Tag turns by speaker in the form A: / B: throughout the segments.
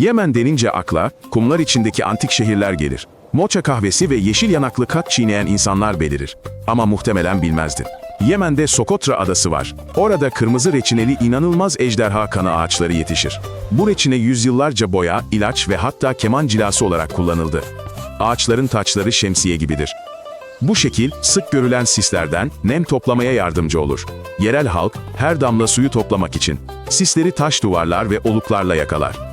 A: Yemen denince akla kumlar içindeki antik şehirler gelir. Moça kahvesi ve yeşil yanaklı kat çiğneyen insanlar belirir. Ama muhtemelen bilmezdin. Yemen'de Sokotra adası var. Orada kırmızı reçineli inanılmaz ejderha kanı ağaçları yetişir. Bu reçine yüzyıllarca boya, ilaç ve hatta keman cilası olarak kullanıldı. Ağaçların taçları şemsiye gibidir. Bu şekil sık görülen sislerden nem toplamaya yardımcı olur. Yerel halk her damla suyu toplamak için sisleri taş duvarlar ve oluklarla yakalar.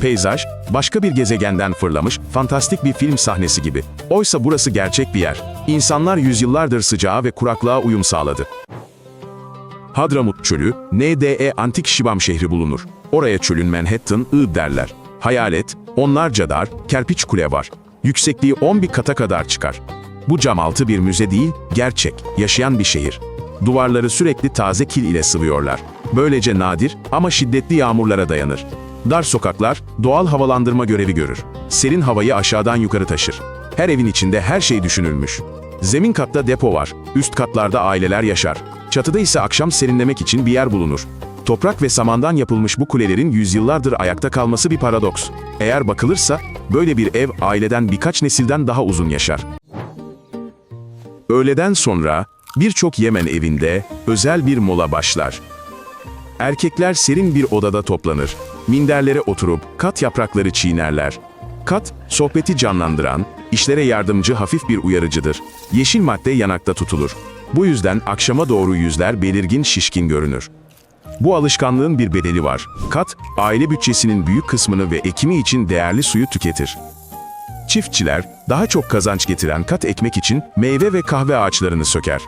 A: Peyzaj, başka bir gezegenden fırlamış, fantastik bir film sahnesi gibi. Oysa burası gerçek bir yer. İnsanlar yüzyıllardır sıcağa ve kuraklığa uyum sağladı. Hadramut Çölü, NDE Antik Şibam şehri bulunur. Oraya çölün Manhattan, I derler. Hayalet, onlarca dar, kerpiç kule var. Yüksekliği 10 bin kata kadar çıkar. Bu cam altı bir müze değil, gerçek, yaşayan bir şehir. Duvarları sürekli taze kil ile sıvıyorlar. Böylece nadir ama şiddetli yağmurlara dayanır. Dar sokaklar doğal havalandırma görevi görür. Serin havayı aşağıdan yukarı taşır. Her evin içinde her şey düşünülmüş. Zemin katta depo var, üst katlarda aileler yaşar. Çatıda ise akşam serinlemek için bir yer bulunur. Toprak ve samandan yapılmış bu kulelerin yüzyıllardır ayakta kalması bir paradoks. Eğer bakılırsa, böyle bir ev aileden birkaç nesilden daha uzun yaşar. Öğleden sonra birçok Yemen evinde özel bir mola başlar. Erkekler serin bir odada toplanır. Minderlere oturup kat yaprakları çiğnerler. Kat, sohbeti canlandıran, işlere yardımcı hafif bir uyarıcıdır. Yeşil madde yanakta tutulur. Bu yüzden akşama doğru yüzler belirgin şişkin görünür. Bu alışkanlığın bir bedeli var. Kat, aile bütçesinin büyük kısmını ve ekimi için değerli suyu tüketir. Çiftçiler, daha çok kazanç getiren kat ekmek için meyve ve kahve ağaçlarını söker.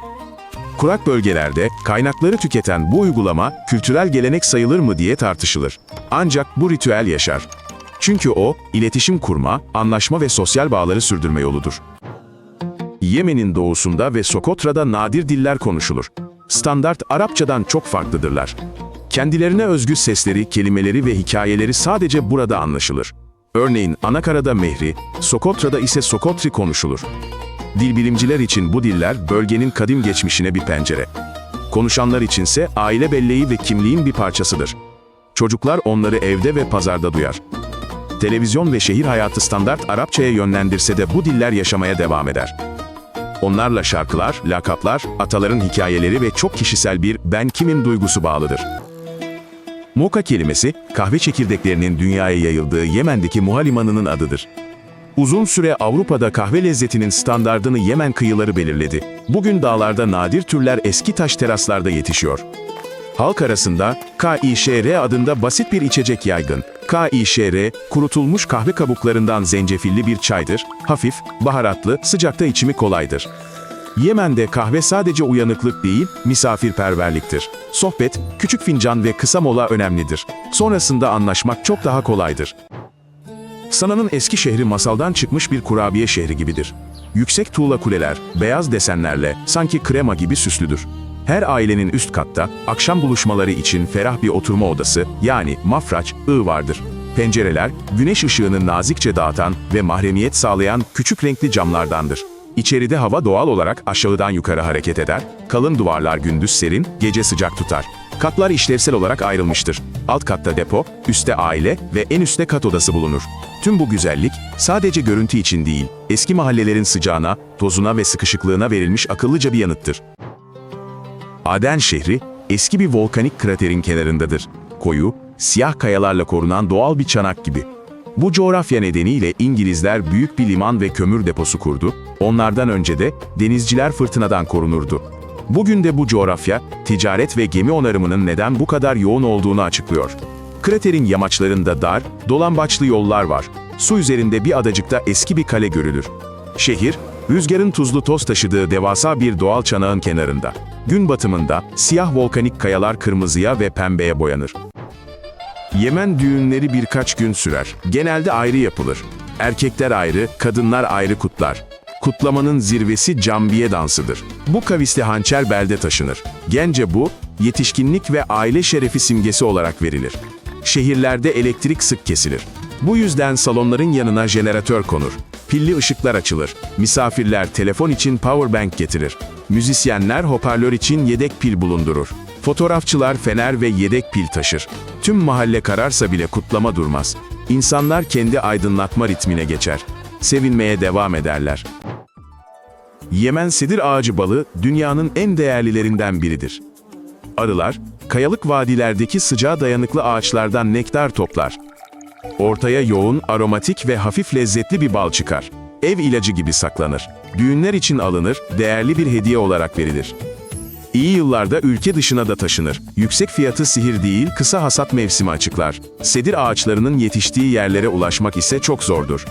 A: Kurak bölgelerde kaynakları tüketen bu uygulama kültürel gelenek sayılır mı diye tartışılır. Ancak bu ritüel yaşar. Çünkü o, iletişim kurma, anlaşma ve sosyal bağları sürdürme yoludur. Yemen'in doğusunda ve Sokotra'da nadir diller konuşulur. Standart Arapçadan çok farklıdırlar. Kendilerine özgü sesleri, kelimeleri ve hikayeleri sadece burada anlaşılır. Örneğin Anakara'da Mehri, Sokotra'da ise Sokotri konuşulur. Dil bilimciler için bu diller bölgenin kadim geçmişine bir pencere. Konuşanlar içinse aile belleği ve kimliğin bir parçasıdır. Çocuklar onları evde ve pazarda duyar. Televizyon ve şehir hayatı standart Arapçaya yönlendirse de bu diller yaşamaya devam eder. Onlarla şarkılar, lakaplar, ataların hikayeleri ve çok kişisel bir ben kimim duygusu bağlıdır. Moka kelimesi, kahve çekirdeklerinin dünyaya yayıldığı Yemen'deki muhalimanının adıdır. Uzun süre Avrupa'da kahve lezzetinin standardını Yemen kıyıları belirledi. Bugün dağlarda nadir türler eski taş teraslarda yetişiyor. Halk arasında KİŞR adında basit bir içecek yaygın. KİŞR, kurutulmuş kahve kabuklarından zencefilli bir çaydır, hafif, baharatlı, sıcakta içimi kolaydır. Yemen'de kahve sadece uyanıklık değil, misafirperverliktir. Sohbet, küçük fincan ve kısa mola önemlidir. Sonrasında anlaşmak çok daha kolaydır. Sana'nın eski şehri masaldan çıkmış bir kurabiye şehri gibidir. Yüksek tuğla kuleler, beyaz desenlerle, sanki krema gibi süslüdür. Her ailenin üst katta, akşam buluşmaları için ferah bir oturma odası, yani mafraç, ı vardır. Pencereler, güneş ışığını nazikçe dağıtan ve mahremiyet sağlayan küçük renkli camlardandır. İçeride hava doğal olarak aşağıdan yukarı hareket eder, kalın duvarlar gündüz serin, gece sıcak tutar. Katlar işlevsel olarak ayrılmıştır. Alt katta depo, üstte aile ve en üstte kat odası bulunur. Tüm bu güzellik sadece görüntü için değil, eski mahallelerin sıcağına, tozuna ve sıkışıklığına verilmiş akıllıca bir yanıttır. Aden şehri eski bir volkanik kraterin kenarındadır. Koyu, siyah kayalarla korunan doğal bir çanak gibi. Bu coğrafya nedeniyle İngilizler büyük bir liman ve kömür deposu kurdu. Onlardan önce de denizciler fırtınadan korunurdu. Bugün de bu coğrafya, ticaret ve gemi onarımının neden bu kadar yoğun olduğunu açıklıyor. Kraterin yamaçlarında dar, dolambaçlı yollar var. Su üzerinde bir adacıkta eski bir kale görülür. Şehir, rüzgarın tuzlu toz taşıdığı devasa bir doğal çanağın kenarında. Gün batımında siyah volkanik kayalar kırmızıya ve pembeye boyanır. Yemen düğünleri birkaç gün sürer. Genelde ayrı yapılır. Erkekler ayrı, kadınlar ayrı kutlar. Kutlamanın zirvesi cambiye dansıdır. Bu kavisli hançer belde taşınır. Gence bu, yetişkinlik ve aile şerefi simgesi olarak verilir. Şehirlerde elektrik sık kesilir. Bu yüzden salonların yanına jeneratör konur. Pilli ışıklar açılır. Misafirler telefon için powerbank getirir. Müzisyenler hoparlör için yedek pil bulundurur. Fotoğrafçılar fener ve yedek pil taşır. Tüm mahalle kararsa bile kutlama durmaz. İnsanlar kendi aydınlatma ritmine geçer. Sevinmeye devam ederler. Yemen sedir ağacı balı dünyanın en değerlilerinden biridir. Arılar, kayalık vadilerdeki sıcağa dayanıklı ağaçlardan nektar toplar. Ortaya yoğun, aromatik ve hafif lezzetli bir bal çıkar. Ev ilacı gibi saklanır. Düğünler için alınır, değerli bir hediye olarak verilir. İyi yıllarda ülke dışına da taşınır. Yüksek fiyatı sihir değil, kısa hasat mevsimi açıklar. Sedir ağaçlarının yetiştiği yerlere ulaşmak ise çok zordur.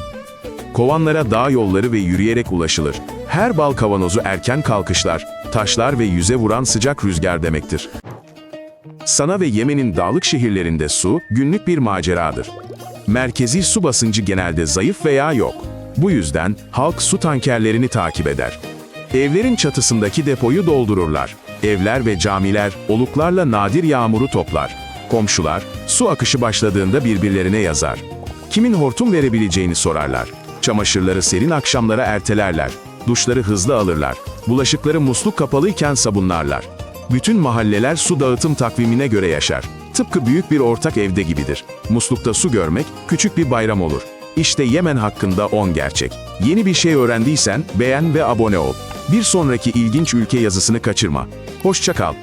A: Kovanlara dağ yolları ve yürüyerek ulaşılır. Her bal kavanozu erken kalkışlar, taşlar ve yüze vuran sıcak rüzgar demektir. Sana ve Yemen'in dağlık şehirlerinde su, günlük bir maceradır. Merkezi su basıncı genelde zayıf veya yok. Bu yüzden halk su tankerlerini takip eder. Evlerin çatısındaki depoyu doldururlar. Evler ve camiler oluklarla nadir yağmuru toplar. Komşular su akışı başladığında birbirlerine yazar. Kimin hortum verebileceğini sorarlar. Çamaşırları serin akşamlara ertelerler. Duşları hızlı alırlar. Bulaşıkları musluk kapalıyken sabunlarlar. Bütün mahalleler su dağıtım takvimine göre yaşar. Tıpkı büyük bir ortak evde gibidir. Muslukta su görmek küçük bir bayram olur. İşte Yemen hakkında 10 gerçek. Yeni bir şey öğrendiysen beğen ve abone ol. Bir sonraki ilginç ülke yazısını kaçırma. Hoşça kal.